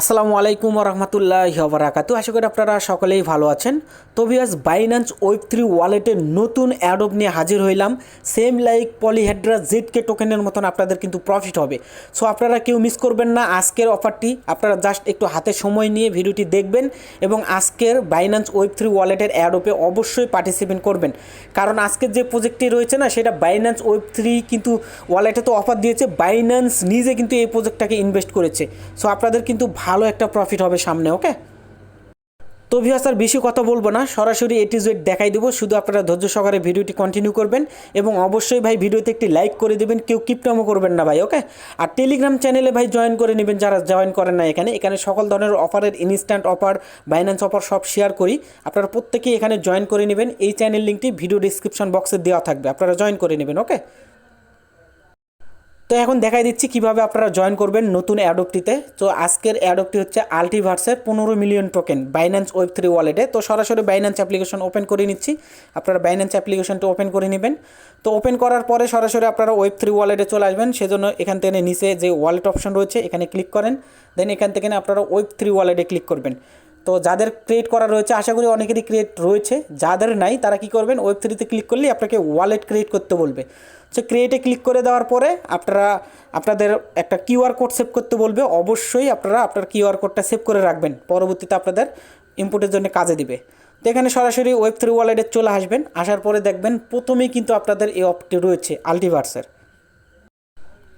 আসসালামু আলাইকুম রহমতুল্লাহ বারাকাতু আশা করি আপনারা সকলেই ভালো আছেন। তো ভিয়াস বাইন্যান্স ওয়েব থ্রি ওয়ালেটের নতুন অ্যাডব নিয়ে হাজির হইলাম। সেম লাইক পলিহেড্রা জেডকে টোকেনের মতন আপনাদের কিন্তু প্রফিট হবে। সো আপনারা কেউ মিস করবেন না। আজকের অফারটি আপনারা জাস্ট একটু হাতে সময় নিয়ে ভিডিওটি দেখবেন এবং আজকের বাইন্যান্স ওয়েব থ্রি ওয়ালেটের অ্যাডপে অবশ্যই পার্টিসিপেট করবেন। কারণ আজকের যে প্রজেক্টটি রয়েছে না, সেটা বাইন্যান্স ওয়েব থ্রি কিন্তু ওয়ালেটে তো অফার দিয়েছে। বাইন্যান্স নিজে কিন্তু এই প্রজেক্টটাকে ইনভেস্ট করেছে। সো আপনাদের কিন্তু ভালো একটা প্রফিট হবে সামনে ওকে তো ভিউয়ার্স আর বেশি কথা বলব না, সরাসরি এটি জেড দেখাই দেবো, শুধু আপনারা ধৈর্য সহকারে ভিডিওটি কন্টিনিউ করবেন এবং অবশ্যই ভাই ভিডিওতে একটি লাইক করে দেবেন, কেউ কিপটামো করবেন না ভাই ওকে আর টেলিগ্রাম চ্যানেলে ভাই জয়েন করে নেবেন, যারা জয়েন করেন না এখানে এখানে সকল ধরনের অফারের ইনস্ট্যান্ট অফার বাইন্যান্স অফার সব শেয়ার করি। আপনারা প্রত্যেকেই এখানে জয়েন করে নেবেন, এই চ্যানেল লিঙ্কটি ভিডিও ডিসক্রিপশন বক্সে দেওয়া থাকবে, আপনারা জয়েন করে নেবেন ওকে তো এখন দেখাই দিচ্ছি কীভাবে আপনারা জয়েন করবেন নতুন অ্যাডপটিতে তো আজকের অ্যাডপটি হচ্ছে আলটিভার্সের পনেরো million token Binance web three ওয়ালেটে তো সরাসরি বাইন্যান্স অ্যাপ্লিকেশন ওপেন করে নিচ্ছি। আপনারা বাইন্যান্স অ্যাপ্লিকেশনটা ওপেন করে নেবেন। তো ওপেন করার পরে সরাসরি আপনারা ওয়েব থ্রি ওয়ালেটে চলে আসবেন। সেজন্য এখান থেকে নিচে যে ওয়ালেট অপশন রয়েছে, এখানে ক্লিক করেন। দেন এখান থেকে আপনারা ওয়েব থ্রি ওয়ালেটে ক্লিক করবেন। তো যাদের ক্রিয়েট করা রয়েছে, আশা করি অনেকেরই ক্রিয়েট রয়েছে। যাদের নাই, তারা কি করবেন ওয়েব থ্রিতে ক্লিক করলেই আপনাকে ওয়ালেট ক্রিয়েট করতে বলবে। সো ক্রিয়েটে ক্লিক করে দেওয়ার পরে আপনারা, আপনাদের একটা কিউআর কোড সেভ করতে বলবে। অবশ্যই আপনারা আপনার কিউআর কোডটা সেভ করে রাখবেন। পরবর্তীতে আপনাদের ইনপুটের জন্য কাজে দিবে। তো এখানে সরাসরি ওয়েব থ্রি ওয়ালেটে চলে আসবেন। আসার পরে দেখবেন প্রথমেই কিন্তু আপনাদের এই অপটি রয়েছে আলটিভার্সের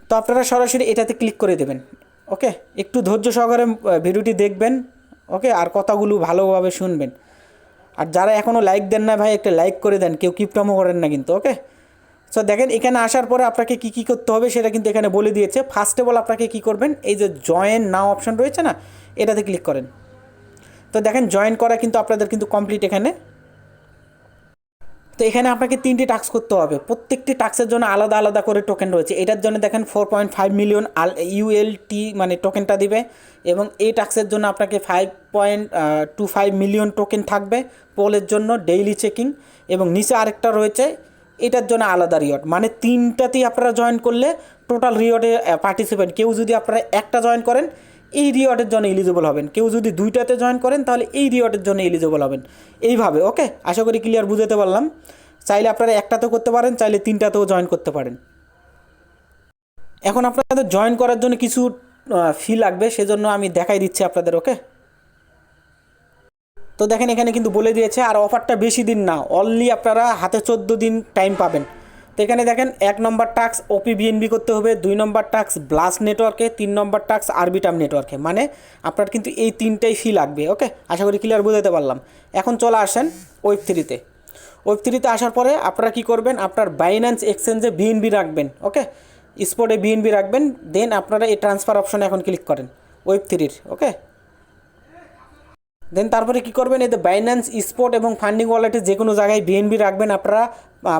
তো আপনারা সরাসরি এটাতে ক্লিক করে দেবেন। ওকে একটু ধৈর্য সহকারে ভিডিওটি দেখবেন। ওকে, আর কথাগুলো ভালোভাবে শুনবেন। আর যারা এখনও লাইক দেন না ভাই, একটা লাইক করে দেন, কেউ কিপটমও করেন না কিন্তু ওকে সো দেখেন, এখানে আসার পরে আপনাকে কী কী করতে হবে সেটা কিন্তু এখানে বলে দিয়েছে। ফার্স্ট অফ অল আপনাকে কী করবেন, এই যে জয়েন নাও অপশন রয়েছে না, এটাতে ক্লিক করেন। তো দেখেন জয়েন করা কিন্তু আপনাদের কিন্তু কমপ্লিট এখানে তো এখানে আপনাকে তিনটি টাস্ক করতে হবে। প্রত্যেকটি টাস্কের জন্য আলাদা আলাদা করে টোকেন রয়েছে। এটার জন্য দেখেন ফোর পয়েন্ট ফাইভ মিলিয়ন আল ইউএলটি মানে টোকেনটা দিবে এবং এই টাস্কের জন্য আপনাকে five point two five million token থাকবে পোলের জন্য ডেইলি চেকিং এবং নিচে আরেকটা রয়েছে, এটার জন্য আলাদা রিওয়ার্ড মানে তিনটাতেই আপনারা জয়েন করলে টোটাল রিওয়ার্ডে পার্টিসিপেন্ট কেউ যদি আপনারা একটা জয়েন করেন এই রিওয়ার্ডের জন্য এলিজিবল হবেন। কেউ যদি দুইটাতে জয়েন করেন, তাহলে এই রিওয়ার্ডের জন্য এলিজিবল হবেন। এইভাবে ওকে আশা করি ক্লিয়ার বুঝাতে পারলাম। চাইলে আপনারা একটাতেও করতে পারেন, চাইলে তিনটাতেও জয়েন করতে পারেন। এখন আপনাদের জয়েন করার জন্য কিছু ফি লাগবে, সেজন্য আমি দেখাই দিচ্ছি আপনাদের ওকে তো দেখেন এখানে কিন্তু বলে দিয়েছে, আর অফারটা বেশি দিন না অনলি আপনারা হাতে চোদ্দ দিন টাইম পাবেন। তো এখানে দেখেন এক নম্বর টাক্স ওপি বিএনবি করতে হবে, দুই নম্বর টাক্স ব্লাস নেটওয়ার্কে তিন নম্বর টাক্স আরবিটাম নেটওয়ার্কে মানে আপনার কিন্তু এই তিনটাই ফি লাগবে ওকে আশা করি ক্লিয়ার বোঝাতে পারলাম। এখন চলে আসেন ওয়েব থ্রিতে ওয়েব থ্রিতে আসার পরে আপনারা কি করবেন? আপনার বাইন্যান্স এক্সচেঞ্জে বিএনবি রাখবেন ওকে স্পটে বিএনবি রাখবেন দেন আপনারা এই ট্রান্সফার অপশনে এখন ক্লিক করেন ওয়েব থ্রির ওকে দেন তারপরে কি করবেন? এতে বাইন্যান্স স্পট এবং ফান্ডিং ওয়ালেটে যে কোনো জায়গায় বিএনবি রাখবেন আপনারা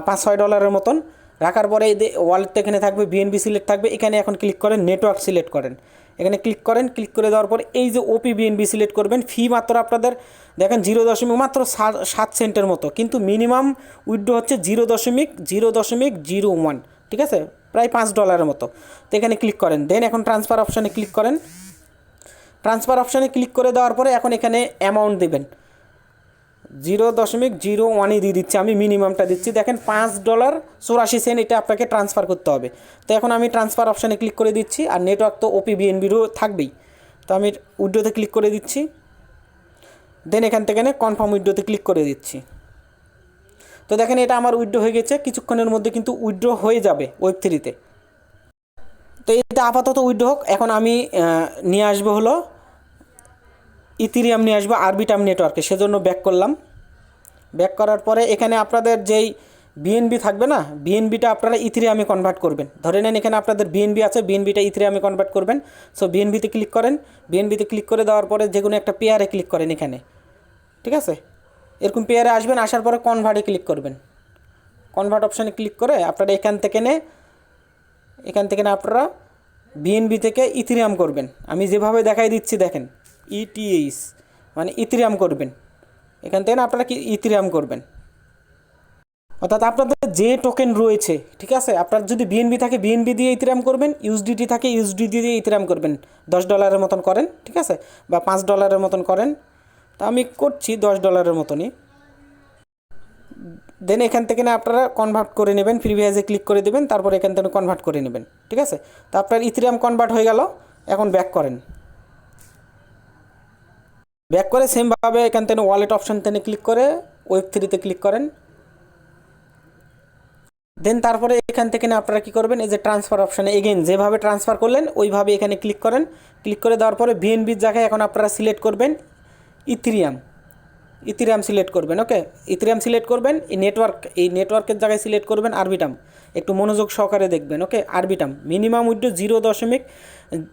পাঁচ ছয় ডলারের মতন। রাখার পরে এই ওয়ালেটটা এখানে থাকবে বিএনবি সিলেক্ট থাকবে। এখানে এখন ক্লিক করেন নেটওয়ার্ক সিলেক্ট করেন। এখানে ক্লিক করেন ক্লিক করে দেওয়ার পর এই যে ওপি বিএনবি সিলেক্ট করবেন। ফি মাত্র আপনাদের, দেখেন জিরো দশমিক মাত্র সাত সেন্টের মতো। কিন্তু মিনিমাম উইথড্র হচ্ছে জিরো দশমিক জিরো দশমিক জিরো ওয়ান ঠিক আছে? প্রায় পাঁচ ডলারের মতো। তো এখানে ক্লিক করেন। দেন এখন ট্রান্সফার অপশানে ক্লিক করেন। ট্রান্সফার অপশানে ক্লিক করে দেওয়ার পরে এখন এখানে অ্যামাউন্ট দেবেন। জিরো দশমিক জিরো ওয়ানই দিয়ে দিচ্ছি, আমি মিনিমামটা দিচ্ছি। দেখেন পাঁচ ডলার চৌরাশি সেন্ট এটা আপনাকে ট্রান্সফার করতে হবে। তো এখন আমি ট্রান্সফার অপশানে ক্লিক করে দিচ্ছি আর নেটওয়ার্ক তো ওপি বিএনবিরও থাকবেই। তো আমি উইড্রোতে ক্লিক করে দিচ্ছি। দেন এখান থেকে কনফার্ম উইড্রোতে ক্লিক করে দিচ্ছি। তো দেখেন এটা আমার উইড্রো হয়ে গেছে, কিছুক্ষণের মধ্যে কিন্তু উইড্রো হয়ে যাবে ওয়েব থ্রিতে তো। এটা আপাতত উইড্রো হোক, এখন আমি নিয়ে আসব হলো ইথিরিয়াম নিয়ে আসব, আরবিটাম নেটওয়ার্কে। সেজন্য ব্যাক করলাম। ব্যাক করার পরে এখানে আপনাদের যেই বিএনবি থাকবে না বিএনবিটা আপনারা ইথিরিয়ামে কনভার্ট করবেন। ধরে নেন এখানে আপনাদের বিএনবি আছে বিএনবিটা ইথিরিয়ামে কনভার্ট করবেন। সো বিএনবিতে ক্লিক করেন। বিএনবিতে ক্লিক করে দেওয়ার পরে যে কোনো একটা পেয়ারে ক্লিক করেন এখানে। ঠিক আছে? এরকম পেয়ারে আসবেন, আসার পরে কনভার্টে ক্লিক করবেন। কনভার্ট অপশানে ক্লিক করে আপনারা এখান থেকে নে, এখান থেকে না আপনারা বিএনবি থেকে ইথিরিয়াম করবেন। আমি যেভাবে দেখাই দিচ্ছি, দেখেন। ইটিএইস মানে ইথিরিয়াম করবেন। এখান থেকে আপনারা কি ইথিরিয়াম করবেন। অর্থাৎ আপনাদের যে টোকেন রয়েছে, ঠিক আছে? আপনার যদি বিএনবি থাকে বিএনবি দিয়ে ইথিরাম করবেন ইউএসডিটি থাকে ইউএসডি দিয়ে ইথিরাম করবেন। দশ ডলারের মতন করেন, ঠিক আছে? বা পাঁচ ডলারের মতন করেন। তো আমি করছি দশ ডলারের মতনই। দেন এখান থেকে না আপনারা কনভার্ট করে নেবেন প্রিভিয়াসে ক্লিক করে দেবেন, তারপর এখান থেকে কনভার্ট করে নেবেন, ঠিক আছে? তো আপনার ইথিরিয়াম কনভার্ট হয়ে গেল, এখন ব্যাক করেন। ব্যাক করে সেমভাবে এখান থেকে ওয়ালেট অপশন থেকে ক্লিক করে ওয়েব থ্রিতে ক্লিক করেন। দেন তারপরে এখান থেকে আপনারা কী করবেন, এই যে ট্রান্সফার অপশানে এগেন যেভাবে ট্রান্সফার করলেন, ওইভাবে এখানে ক্লিক করেন। ক্লিক করে দেওয়ার পরে বিএনবির জায়গায় এখন আপনারা সিলেক্ট করবেন ইথিরিয়াম ইথিরিয়াম সিলেক্ট করবেন ওকে ইথিরিয়াম সিলেক্ট করবেন, এই নেটওয়ার্ক এই নেটওয়ার্কের জায়গায় সিলেক্ট করবেন আরবিটাম একটু মনোযোগ সহকারে দেখবেন okay Arbitrum minimum withdraw zero দশমিক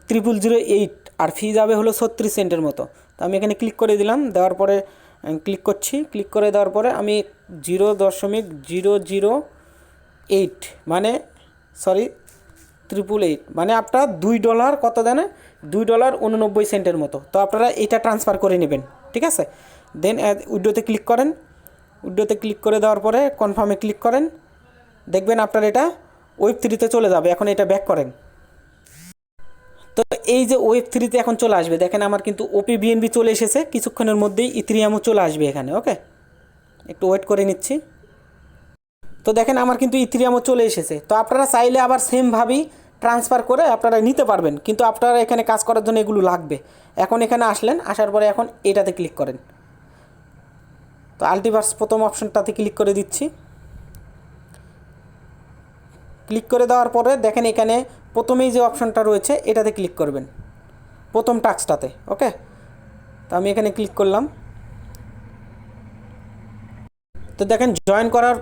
ত্রিপুল জিরো এইট আর ফি যাবে হলো ছত্রিশ সেন্টের মতো। তো আমি এখানে ক্লিক করে দিলাম, দেওয়ার পরে ক্লিক করছি। ক্লিক করে দেওয়ার পরে আমি জিরো দশমিক জিরো জিরো এইট মানে সরি ত্রিপুল এইট মানে আপনার দুই ডলার কত দেন? দুই ডলার উননব্বই সেন্টের মতো। তো আপনারা এটা ট্রান্সফার করে নেবেন, ঠিক আছে? দেন উইডোতে ক্লিক করেন। উইডোতে ক্লিক করে দেওয়ার পরে কনফার্মে ক্লিক করেন। দেখবেন আপনার এটা ওয়েব থ্রিতে চলে যাবে, এখন এটা ব্যাক করেন। এই যে ওয়েব থ্রিতে এখন চলে আসবে, দেখেন আমার কিন্তু ওপি বিএনবি চলে এসেছে, কিছুক্ষণের মধ্যেই ইথ্রিয়ামও চলে আসবে এখানে ওকে একটু ওয়েট করে নিচ্ছি। তো দেখেন আমার কিন্তু ইথিরিয়ামও চলে এসেছে, তো আপনারা চাইলে আবার সেমভাবেই ট্রান্সফার করে আপনারা নিতে পারবেন, কিন্তু আপনারা এখানে কাজ করার জন্য এগুলো লাগবে। এখন এখানে আসলেন, আসার পরে এখন এটাতে ক্লিক করেন। তো আলটিভার্স প্রথম অপশনটাতে ক্লিক করে দিচ্ছি। ক্লিক করে দেওয়ার পরে দেখেন এখানে প্রথমেই যে অপশনটা রয়েছে, এটাতে ক্লিক করবেন। প্রথম টাস্কটাতে, ওকে? তো আমি এখানে ক্লিক করলাম। তো দেখেন, জয়েন করার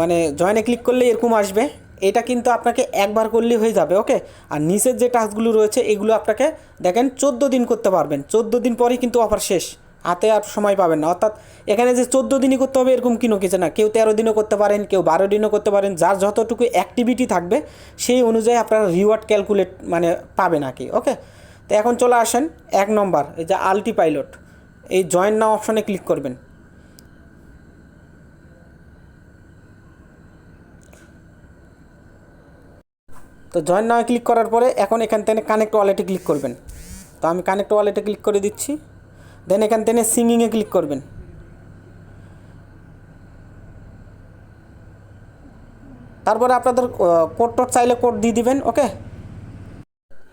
মানে জয়েনে ক্লিক করলে এরকম আসবে। এটা কিন্তু আপনাকে একবার করলেই হয়ে যাবে, ওকে? আর নিচের যে টাস্কগুলো রয়েছে, এগুলো আপনাকে দেখেন, চোদ্দ দিন করতে পারবেন। চোদ্দ দিন পরেই কিন্তু অফার শেষ। হাতে আর সময় পাবেন না। অর্থাৎ এখানে যে চোদ্দ দিনই করতে হবে এরকম কিনো কিছু না কেউ তেরো দিনও করতে পারেন, কেউ বারো দিনও করতে পারেন, যার যতটুকু অ্যাক্টিভিটি থাকবে, সেই অনুযায়ী আপনারা রিওয়ার্ড ক্যালকুলেট মানে পাবেন আর কি ওকে তো এখন চলে আসেন এক নম্বর, এই যে আলটি পাইলট এই জয়েন নাও অপশনে ক্লিক করবেন। তো জয়েন নামে ক্লিক করার পরে এখন এখান থেকে কানেক্ট ওয়ালেটে ক্লিক করবেন। তো আমি কানেক্ট ওয়ালেটে ক্লিক করে দিচ্ছি। দেন এখান থেকে সিঙ্গিংয়ে ক্লিক করবেন। তারপরে আপনাদের কোড টোড চাইলে কোড দিয়ে দিবেন ওকে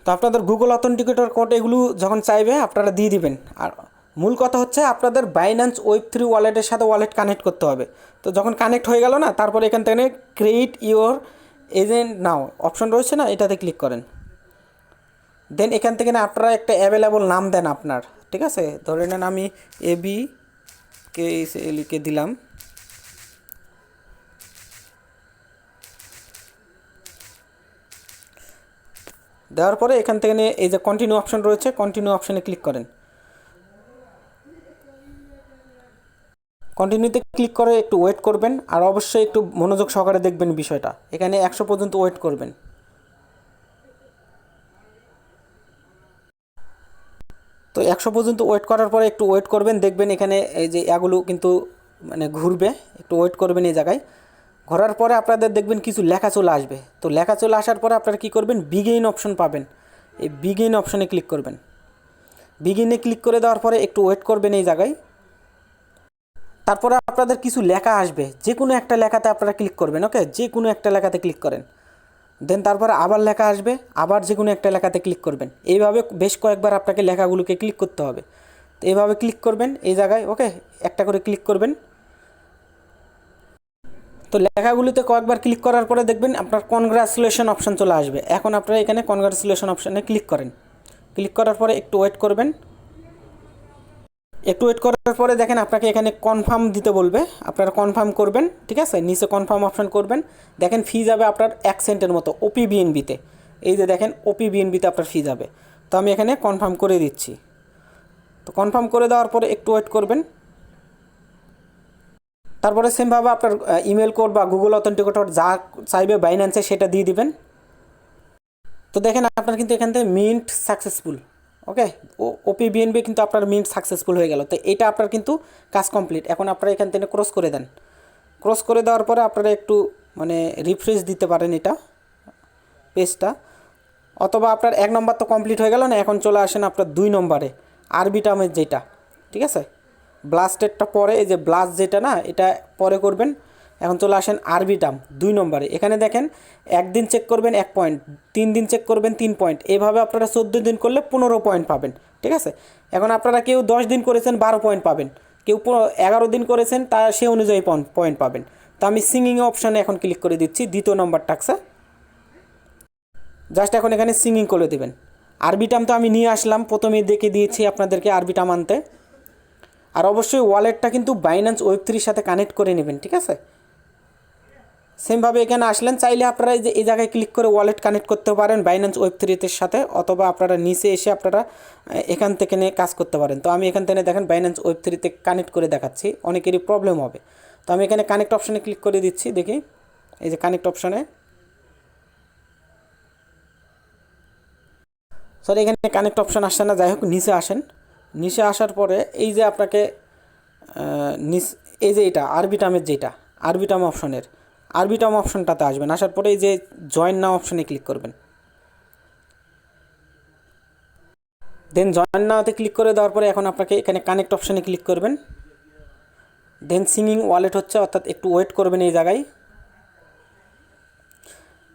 তো আপনাদের গুগল অথেন্টিকেটর কোড এগুলো যখন চাইবে, আপনারা দিয়ে দিবেন। আর মূল কথা হচ্ছে আপনাদের বাইন্যান্স ওয়েব থ্রি ওয়ালেটের সাথে ওয়ালেট কানেক্ট করতে হবে। তো যখন কানেক্ট হয়ে গেল না, তারপরে এখান থেকে create your agent now option রয়েছে না, এটাতে ক্লিক করেন। দেন এখান থেকে না, আপনারা একটা অ্যাভেলেবল নাম দেন আপনার। ঠিক আছে? ধরে নেন আমি এ বি কে লিখে দিলাম। দেওয়ার পরে এখান থেকে নিয়ে এই যে কন্টিনিউ অপশন রয়েছে কন্টিনিউ অপশনে ক্লিক করেন। কন্টিনিউতে ক্লিক করে একটু ওয়েট করবেন, আর অবশ্যই একটু মনোযোগ সহকারে দেখবেন বিষয়টা। এখানে একশো পর্যন্ত ওয়েট করবেন। তো একশো পর্যন্ত ওয়েট করার পরে একটু ওয়েট করবেন, দেখবেন এখানে এই যে এগুলো কিন্তু মানে ঘুরবে, একটু ওয়েট করবেন এই জায়গায়। ঘোরার পরে আপনাদের দেখবেন কিছু লেখা চলে আসবে। তো লেখা চলে আসার পরে আপনারা কী করবেন বিগেইন অপশন পাবেন। এই বিগেইন অপশনে ক্লিক করবেন। বিগিনে ক্লিক করে দেওয়ার পরে একটু ওয়েট করবেন এই জায়গায়। তারপরে আপনাদের কিছু লেখা আসবে যে কোনো একটা লেখাতে আপনারা ক্লিক করবেন ওকে যে কোনো একটা লেখাতে ক্লিক করেন। দেন তারপর আবার লেখা আসবে, আবার যে কোনো একটা লেখাতে ক্লিক করবেন। এইভাবে বেশ কয়েকবার আপনাকে লেখাগুলোকে ক্লিক করতে হবে। তো এইভাবে ক্লিক করবেন, এই জায়গায় ওকে একটা করে ক্লিক করবেন। তো লেখাগুলিতে কয়েকবার ক্লিক করার পরে দেখবেন আপনার কনগ্রাচুলেশন অপশন চলে আসবে। এখন আপনারা এখানে কনগ্রাচুলেশন অপশানে ক্লিক করেন। ক্লিক করার পরে একটু ওয়েট করবেন। একটু ওয়েট করার পরে দেখেন আপনাকে এখানে কনফার্ম দিতে বলবে। আপনারা কনফার্ম করবেন, ঠিক আছে? নিচে কনফার্ম অপশন করবেন। দেখেন ফি যাবে আপনার এক সেন্টের মতো ওপি বিএনবিতে এই যে দেখেন ওপি বিএনবিতে আপনার ফি যাবে। তো আমি এখানে কনফার্ম করে দিচ্ছি। তো কনফার্ম করে দেওয়ার পরে একটু ওয়েট করবেন। তারপরে সেমভাবে আপনার ইমেল কোড বা গুগল অথেন্টিকেটর যা চাইবে বাইন্যান্সে সেটা দিয়ে দিবেন। তো দেখেন, আপনার কিন্তু এখান থেকে mint successful okay OP BNB কিন্তু আপনার মিন্ট সাকসেসফুল হয়ে গেল। তো এটা আপনার কিন্তু কাজ কমপ্লিট এখন আপনারা এখান থেকে ক্রস করে দেন। ক্রস করে দেওয়ার পরে আপনারা একটু মানে রিফ্রেশ দিতে পারেন এটা পেজটা অথবা আপনার এক নম্বর তো কমপ্লিট হয়ে গেল না, এখন চলে আসেন আপনার দুই নম্বরে আরবিটামের যেটা, ঠিক আছে? ব্লাস্টেরটা পরে, এই যে ব্লাস্ট যেটা না, এটা পরে করবেন। এখন চলে আসেন আরবিটাম দুই নম্বরে। এখানে দেখেন একদিন চেক করবেন, এক পয়েন্ট তিন দিন চেক করবেন, তিন পয়েন্ট এভাবে আপনারা চোদ্দ দিন করলে পনেরো পয়েন্ট পাবেন, ঠিক আছে? এখন আপনারা কেউ দশ দিন করেছেন, বারো পয়েন্ট পাবেন। কেউ এগারো দিন করেছেন, তা সে অনুযায়ী পয়েন্ট পাবেন। তো আমি সিঙ্গিং অপশানে এখন ক্লিক করে দিচ্ছি, দ্বিতীয় নম্বর টাক্সে জাস্ট এখন এখানে সিঙ্গিং করে দেবেন। আরবি আরবিটাম তো আমি নিয়ে আসলাম প্রথমেই দেখে দিয়েছি আপনাদেরকে আরবি আরবিটাম আনতে। আর অবশ্যই ওয়ালেটটা কিন্তু বাইন্যান্স ওয়েব থ্রির সাথে কানেক্ট করে নেবেন, ঠিক আছে? সেমভাবে এখানে আসলেন, চাইলে আপনারা এই যে, এই জায়গায় ক্লিক করে ওয়ালেট কানেক্ট করতে পারেন বাইন্যান্স ওয়েব থ্রিতের সাথে, অথবা আপনারা নিচে এসে আপনারা এখান থেকে নিয়ে কাজ করতে পারেন। তো আমি এখান থেকে দেখেন বাইন্যান্স ওয়েব থ্রিতে কানেক্ট করে দেখাচ্ছি, অনেকেরই প্রবলেম হবে। তো আমি এখানে কানেক্ট অপশানে ক্লিক করে দিচ্ছি, দেখি। এই যে কানেক্ট অপশানে স্যার এখানে কানেক্ট অপশান আসছে না, যাই হোক, নিচে আসেন। নিচে আসার পরে এই যে আপনাকে নিচ, এই যে এটা আরবিটামের যেটা আরবিটাম অপশনের আরবিটাম অপশনটাতে আসবেন। আসার পরে এই যে জয়েন নাও অপশনে ক্লিক করবেন। দেন জয়েন নাওতে ক্লিক করে দেওয়ার পরে এখন আপনাকে এখানে কানেক্ট অপশনে ক্লিক করবেন। দেন সিঙ্গিং ওয়ালেট হচ্ছে, অর্থাৎ একটু ওয়েট করবেন এই জায়গায়।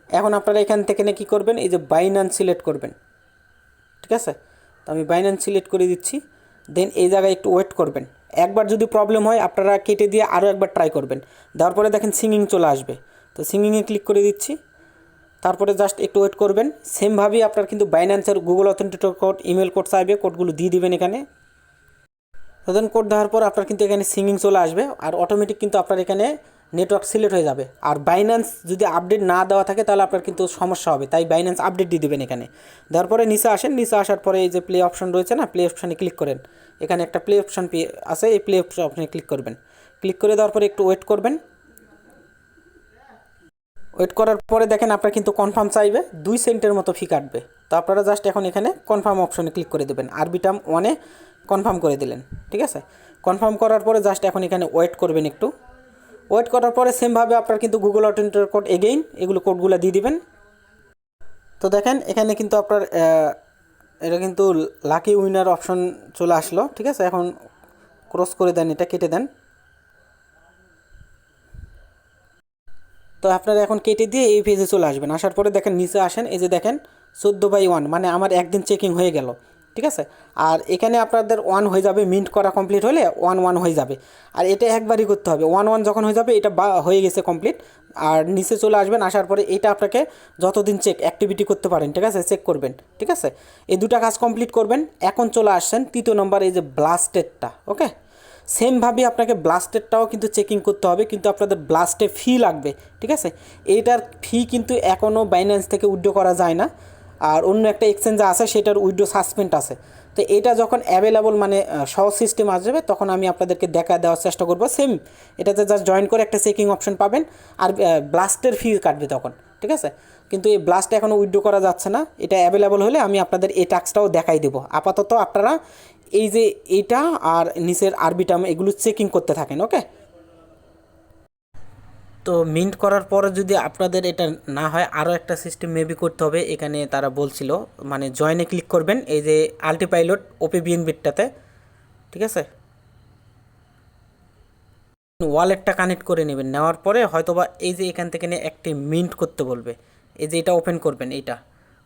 এখন আপনারা এখান থেকে কী করবেন, এই যে বাইনান্স সিলেক্ট করবেন। ঠিক আছে? তো আমি বাইন্যান্স সিলেক্ট করে দিচ্ছি। দেন এই জায়গায় একটু ওয়েট করবেন। একবার যদি প্রবলেম হয়, আপনারা কেটে দিয়ে আরও একবার ট্রাই করবেন। দেওয়ার পরে দেখেন সিঙ্গিং চলে আসবে। তো সিঙ্গিংয়ে ক্লিক করে দিচ্ছি। তারপরে জাস্ট একটু ওয়েট করবেন। সেমভাবেই আপনার কিন্তু বাইন্যান্সের Google authenticator code email code চাইবে কোডগুলো দিয়ে দিবেন এখানে। তো কোড দেওয়ার পর আপনার কিন্তু এখানে সিঙ্গিং চলে আসবে। আর অটোমেটিক কিন্তু আপনার এখানে নেটওয়ার্ক সিলেক্ট হয়ে যাবে। আর বাইন্যান্স যদি আপডেট না দেওয়া থাকে, তাহলে আপনার কিন্তু সমস্যা হবে। তাই বাইন্যান্স আপডেট দিয়ে দেবেন এখানে। দেওয়ার পরে নিচে আসেন। নিচে আসার পরে এই যে প্লে অপশন রয়েছে না প্লে অপশানে ক্লিক করেন। এখানে একটা প্লে অপশান আছে, এই প্লে অপশানে ক্লিক করবেন। ক্লিক করে দেওয়ার পরে একটু ওয়েট করবেন। ওয়েট করার পরে দেখেন আপনার কিন্তু কনফার্ম চাইবে, দুই সেন্টের মতো ফি কাটবে। তো আপনারা জাস্ট এখন এখানে কনফার্ম অপশনে ক্লিক করে দেবেন। আরবিটাম ওয়ানে কনফার্ম করে দিলেন, ঠিক আছে? কনফার্ম করার পরে জাস্ট এখন এখানে ওয়েট করবেন একটু। ওয়েট করার পরে সেমভাবে আপনার কিন্তু গুগল অথেন্টিকেটর কোড এগেইন এগুলো কোডগুলো দিয়ে দিবেন। তো দেখেন, এখানে কিন্তু আপনার এটা কিন্তু লাকি উইনার অপশন চলে আসলো, ঠিক আছে? এখন ক্রস করে দেন, এটা কেটে দেন। তো আপনারা এখন কেটে দিয়ে এই পেজে চলে আসবেন। আসার পরে দেখেন, নিচে আসেন, এই যে দেখেন, চোদ্দ বাই ওয়ান মানে আমার একদিন চেকিং হয়ে গেল। ঠিক আছে? আর এখানে আপনাদের ওয়ান হয়ে যাবে মিন্ট করা কমপ্লিট হলে ওয়ান ওয়ান হয়ে যাবে। আর এটা একবারই করতে হবে। ওয়ান ওয়ান যখন হয়ে যাবে, এটা বা হয়ে গেছে কমপ্লিট আর নিচে চলে আসবেন, আসার পরে এটা আপনাকে যতদিন চেক অ্যাক্টিভিটি করতে পারেন, ঠিক আছে? চেক করবেন, ঠিক আছে? এই দুটা কাজ কমপ্লিট করবেন। এখন চলে আসছেন, তৃতীয় নম্বর এই যে ব্লাস্টেডটা ওকে সেমভাবে আপনাকে ব্লাস্টেরটাও কিন্তু চেকিং করতে হবে, কিন্তু আপনাদের ব্লাস্টে ফি লাগবে, ঠিক আছে? এইটার ফি কিন্তু এখনও বাইন্যান্স থেকে উইড্রো করা যায় না। আর অন্য একটা এক্সচেঞ্জ আছে, সেটার উইড্রো সাসপেন্ড আছে। তো এটা যখন অ্যাভেলেবল মানে সহজ সিস্টেম আসবে, তখন আমি আপনাদেরকে দেখা দেওয়ার চেষ্টা করব। সেম এটাতে জাস্ট জয়েন করে একটা চেকিং অপশন পাবেন। আর ব্লাস্টের ফি কাটবে তখন, ঠিক আছে? কিন্তু এই ব্লাস্ট এখনও উইড্রো করা যাচ্ছে না। এটা অ্যাভেলেবল হলে আমি আপনাদের এই টাস্কটাও দেখাই দেবো। আপাতত আপনারা এই যে এইটা আর নিচের আরবিটাম এগুলো চেকিং করতে থাকেন ওকে তো মিন্ট করার পরে যদি আপনাদের এটা না হয় আরও একটা সিস্টেম মেবি করতে হবে। এখানে তারা বলছিল মানে জয়েনে ক্লিক করবেন, এই যে আলটি পাইলট ওপি বিএনবিটটাতে ঠিক আছে? ওয়ালেটটা কানেক্ট করে নেবেন। নেওয়ার পরে হয়তোবা এই যে এখান থেকে নিয়ে একটি মিন্ট করতে বলবে। এই যে এটা ওপেন করবেন, এইটা।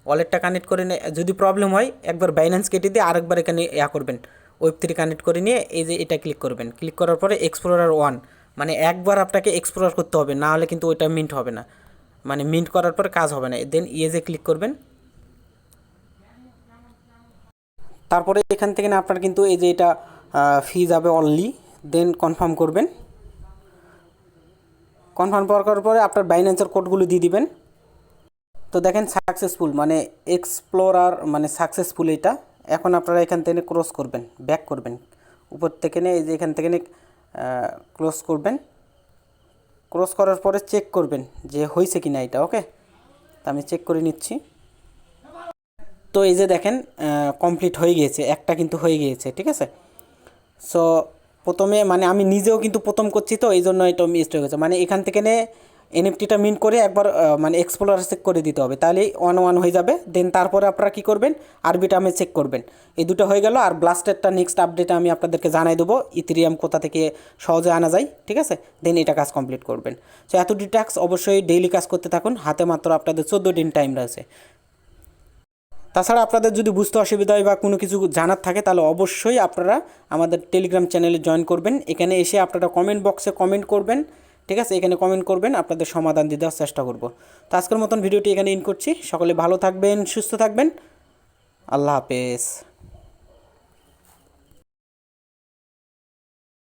ওয়ালেটটা কানেক্ট করে নিয়ে, যদি প্রবলেম হয়, একবার বাইন্যান্স কেটে দিয়ে আরেকবার এখানে ইয়া করবেন। ওয়েব থ্রি কানেক্ট করে নিয়ে এই যে এটা ক্লিক করবেন। ক্লিক করার পরে এক্সপ্লোরার ওয়ান মানে একবার আপনাকে এক্সপ্লোর করতে হবে, না হলে কিন্তু ওইটা মিন্ট হবে না। মানে মিন্ট করার পরে কাজ হবে না। দেন ইয়েজে ক্লিক করবেন। তারপরে এখান থেকে না আপনার কিন্তু এই যে এটা ফি যাবে অনলি দেন কনফার্ম করবেন। কনফার্ম করার পরে আপনার বাইন্যান্সের কোডগুলো দিয়ে দিবেন। তো দেখেন সাকসেসফুল মানে এক্সপ্লোরার মানে সাকসেসফুল এটা। এখন আপনারা এখান থেকে ক্রস করবেন ব্যাক করবেন। উপর থেকে নিয়ে এই যে এখান থেকে ক্লোজ করবেন। ক্লোজ করার পরে চেক করবেন যে হয়েছে কি না এটা ওকে তো আমি চেক করে নিচ্ছি। তো এই যে দেখেন কমপ্লিট হয়ে গিয়েছে, একটা কিন্তু হয়ে গিয়েছে, ঠিক আছে? সো প্রথমে মানে আমি নিজেও কিন্তু প্রথম করছি তো, এই জন্য এটা মিস হয়ে গেছে। মানে এখান থেকে নে এনএফটিটা মিন করে একবার মানে এক্সপ্লোরার চেক করে দিতে হবে। তাহলেই ওয়ান ওয়ান হয়ে যাবে। দেন তারপরে আপনারা কী করবেন? আরবিটা আমি চেক করবেন। এই দুটো হয়ে গেল। আর ব্লাস্টেরটা নেক্সট আপডেটে আমি আপনাদেরকে জানাই দেবো। ইথিরিয়াম কোথা থেকে সহজে আনা যায়, ঠিক আছে? দেন এটা কাজ কমপ্লিট করবেন। তো এতটি ট্যাক্স অবশ্যই ডেইলি কাজ করতে থাকুন। হাতে মাত্র আপনাদের চোদ্দ দিন টাইম রয়েছে। তাছাড়া আপনাদের যদি বুঝতে অসুবিধা হয় বা কোনো কিছু জানার থাকে, তাহলে অবশ্যই আপনারা আমাদের টেলিগ্রাম চ্যানেলে জয়েন করবেন। এখানে এসে আপনারা কমেন্ট বক্সে কমেন্ট করবেন। ঠিক আছে? এখানে কমেন্ট করবেন, আপনাদের সমাধান দিয়ে দেওয়ার চেষ্টা করব। তো আজকের মতন ভিডিওটি এখানে ইন করছি। সকলে ভালো থাকবেন, সুস্থ থাকবেন। আল্লাহ হাফেজ।